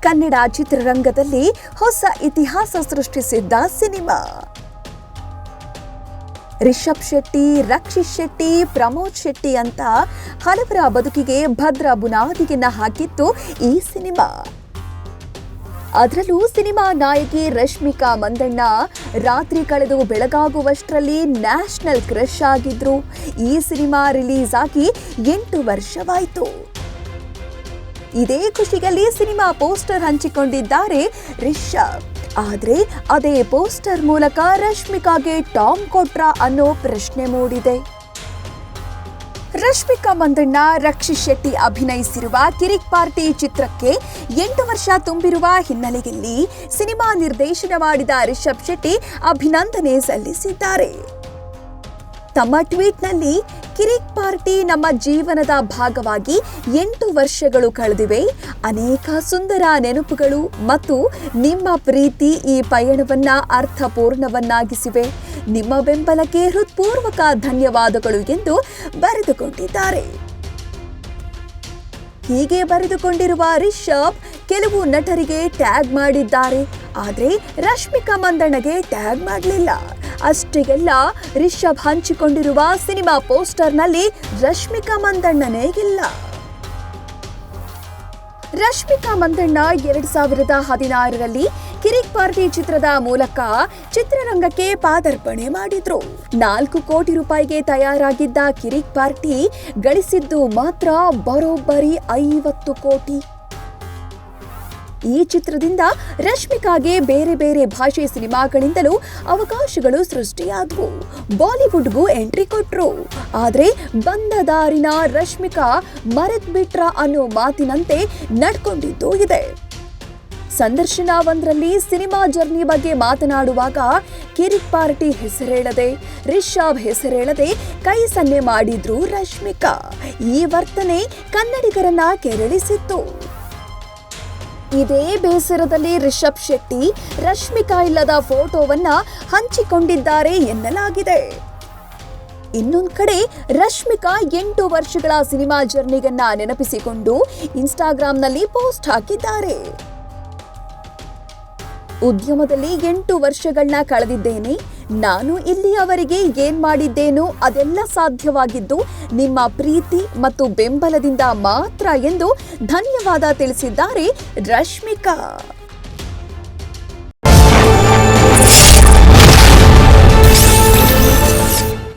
ಕನ್ನಡ ಚಿತ್ರರಂಗದಲ್ಲಿ ಹೊಸ ಇತಿಹಾಸ ಸೃಷ್ಟಿಸಿದ್ದ ಸಿನಿಮಾ. ರಿಷಬ್ ಶೆಟ್ಟಿ, ರಕ್ಷಿತ್ ಶೆಟ್ಟಿ, ಪ್ರಮೋದ್ ಶೆಟ್ಟಿ ಅಂತ ಹಲವರ ಬದುಕಿಗೆ ಭದ್ರ ಬುನಾದಿಗೆನ್ನ ಹಾಕಿತ್ತು ಈ ಸಿನಿಮಾ. ಅದರಲ್ಲೂ ಸಿನಿಮಾ ನಾಯಕಿ ರಶ್ಮಿಕಾ ಮಂದಣ್ಣ ರಾತ್ರಿ ಕಳೆದು ಬೆಳಗಾಗುವಷ್ಟರಲ್ಲಿ ನ್ಯಾಷನಲ್ ಕ್ರಶ್ ಆಗಿದ್ರು. ಈ ಸಿನಿಮಾ ರಿಲೀಸ್ ಆಗಿ ಎಂಟು ವರ್ಷವಾಯಿತು. ಇದೇ ಖುಷಿಯಲ್ಲಿ ಸಿನಿಮಾ ಪೋಸ್ಟರ್ ಹಂಚಿಕೊಂಡಿದ್ದಾರೆ ರಿಷಬ್. ಆದರೆ ಅದೇ ಪೋಸ್ಟರ್ ಮೂಲಕ ರಶ್ಮಿಕಾಗೆ ಟಾಮ್ ಕೊಟ್ರ ಅನ್ನೋ ಪ್ರಶ್ನೆ ಮೂಡಿದೆ. ರಶ್ಮಿಕಾ ಮಂದಣ್ಣ, ರಕ್ಷಿತ್ ಶೆಟ್ಟಿ ಅಭಿನಯಿಸಿರುವ ಕಿರಿಕ್ ಪಾರ್ಟಿ ಚಿತ್ರಕ್ಕೆ ಎಂಟು ವರ್ಷ ತುಂಬಿರುವ ಹಿನ್ನೆಲೆಯಲ್ಲಿ ಸಿನಿಮಾ ನಿರ್ದೇಶನ ಮಾಡಿದ ರಿಷಬ್ ಶೆಟ್ಟಿ ಅಭಿನಂದನೆ ಸಲ್ಲಿಸಿದ್ದಾರೆ. ತಮ್ಮ ಟ್ವೀಟ್ನಲ್ಲಿ ಕಿರಿಕ್ ಪಾರ್ಟಿ ನಮ್ಮ ಜೀವನದ ಭಾಗವಾಗಿ ಎಂಟು ವರ್ಷಗಳು ಕಳೆದಿವೆ. ಅನೇಕ ಸುಂದರ ನೆನಪುಗಳು ಮತ್ತು ನಿಮ್ಮ ಪ್ರೀತಿ ಈ ಪಯಣವನ್ನ ಅರ್ಥಪೂರ್ಣವನ್ನಾಗಿಸಿವೆ. ನಿಮ್ಮ ಬೆಂಬಲಕ್ಕೆ ಹೃತ್ಪೂರ್ವಕ ಧನ್ಯವಾದಗಳು ಎಂದು ಬರೆದುಕೊಂಡಿದ್ದಾರೆ ಹೀಗೆ ಬರೆದುಕೊಂಡಿರುವ ರಿಷಬ್ ಕೆಲವು ನಟರಿಗೆ ಟ್ಯಾಗ್ ಮಾಡಿದ್ದಾರೆ. ಆದರೆ ರಶ್ಮಿಕಾ ಮಂದಣ್ಣಗೆ ಟ್ಯಾಗ್ ಮಾಡಲಿಲ್ಲ. ಅಷ್ಟಿಗೆಲ್ಲ ರಿಷಬ್ ಹಂಚಿಕೊಂಡಿರುವ ಸಿನಿಮಾ ಪೋಸ್ಟರ್ನಲ್ಲಿ ರಶ್ಮಿಕಾ ಮಂದಣ್ಣನೇ ಇಲ್ಲ. ರಶ್ಮಿಕಾ ಮಂದಣ್ಣ ಎರಡ್ ಸಾವಿರದ ಹದಿನಾರರಲ್ಲಿ ಕಿರಿಕ್ ಪಾರ್ಟಿ ಚಿತ್ರದ ಮೂಲಕ ಚಿತ್ರರಂಗಕ್ಕೆ ಪಾದಾರ್ಪಣೆ ಮಾಡಿದ್ರು. ನಾಲ್ಕು ಕೋಟಿ ರೂಪಾಯಿಗೆ ತಯಾರಾಗಿದ್ದ ಕಿರಿಕ್ ಪಾರ್ಟಿ ಗಳಿಸಿದ್ದು ಮಾತ್ರ ಬರೋಬ್ಬರಿ ಐವತ್ತು ಕೋಟಿ. ಈ ಚಿತ್ರದಿಂದ ರಶ್ಮಿಕಾಗೆ ಬೇರೆ ಬೇರೆ ಭಾಷೆ ಸಿನಿಮಾಗಳಿಂದಲೂ ಅವಕಾಶಗಳು ಸೃಷ್ಟಿಯಾದವು. ಬಾಲಿವುಡ್ಗೂ ಎಂಟ್ರಿ ಕೊಟ್ಟರು ಆದರೆ ಬಂದ ದಾರಿನ ರಶ್ಮಿಕಾ ಮರೆತ್ ಬಿಟ್ರ ಅನ್ನೋ ಮಾತಿನಂತೆ ನಡ್ಕೊಂಡಿದ್ದು ಇದೆ. ಸಂದರ್ಶನ ಒಂದರಲ್ಲಿ ಸಿನಿಮಾ ಜರ್ನಿ ಬಗ್ಗೆ ಮಾತನಾಡುವಾಗ ಕಿರಿಕ್ ಪಾರ್ಟಿ ಹೆಸರೇಳದೆ, ರಿಷಬ್ ಹೆಸರೇಳದೆ ಕೈ ಸನ್ನೆ ಮಾಡಿದ್ರು ರಶ್ಮಿಕಾ. ಈ ವರ್ತನೆ ಕನ್ನಡಿಗರನ್ನ ಕೆರಳಿಸಿತ್ತು. ಇದೇ ಬೇಸರದಲ್ಲಿ ರಿಷಬ್ ಶೆಟ್ಟಿ, ರಶ್ಮಿಕಾ ಇಲ್ಲದ ಫೋಟೋವನ್ನ ಹಂಚಿಕೊಂಡಿದ್ದಾರೆ ಎನ್ನಲಾಗಿದೆ. ಇನ್ನೊಂದು ಕಡೆ ರಶ್ಮಿಕಾ ಎಂಟು ವರ್ಷಗಳ ಸಿನಿಮಾ ಜರ್ನಿಗನ್ನ ನೆನಪಿಸಿಕೊಂಡು ಇನ್ಸ್ಟಾಗ್ರಾಂನಲ್ಲಿ ಪೋಸ್ಟ್ ಹಾಕಿದ್ದಾರೆ. ಉದ್ಯಮದಲ್ಲಿ ಎಂಟು ವರ್ಷಗಳನ್ನ ಕಳೆದಿದ್ದೇನೆ. ನಾನು ಇಲ್ಲಿಯವರೆಗೆ ಏನ್ ಮಾಡಿದ್ದೇನೋ ಅದೆಲ್ಲ ಸಾಧ್ಯವಾಗಿದ್ದು ನಿಮ್ಮ ಪ್ರೀತಿ ಮತ್ತು ಬೆಂಬಲದಿಂದ ಮಾತ್ರ ಎಂದು ಧನ್ಯವಾದ ತಿಳಿಸಿದ್ದಾರೆ ರಶ್ಮಿಕಾ.